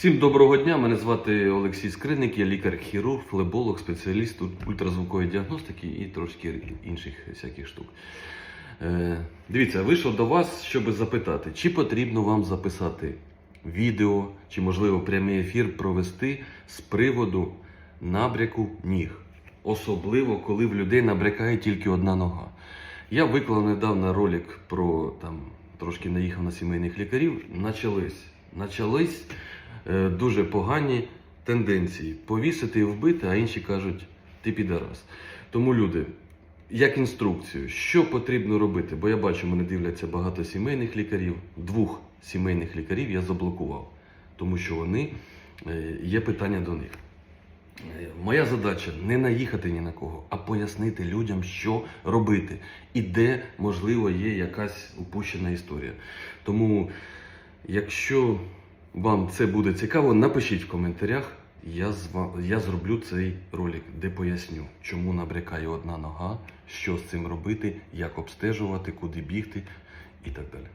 Всім доброго дня. Мене звати Олексій Скриник, я лікар-хірург, флеболог, спеціаліст ультразвукової діагностики і трошки інших всяких штук. Е, дивіться, вийшов до вас, щоб запитати, чи потрібно вам записати відео, чи можливо прямий ефір провести з приводу набряку ніг. Особливо, коли в людей набрякає тільки одна нога. Я виклав недавно ролик про там трошки наїхав на сімейних лікарів. Начались. Начались дуже погані тенденції повісити і вбити, а інші кажуть, ти підарас. Тому люди, як інструкцію, що потрібно робити? Бо я бачу, мене дивляться багато сімейних лікарів. Двох сімейних лікарів я заблокував, тому що вони е, є питання до них. Е, Моя задача не наїхати ні на кого, а пояснити людям, що робити і де, можливо, є якась упущена історія. Тому, якщо вам це буде цікаво, напишіть в коментарях. Я, я зроблю цей ролик, де поясню, чому набрякає одна нога, що з цим робити, як обстежувати, куди бігти і так далі.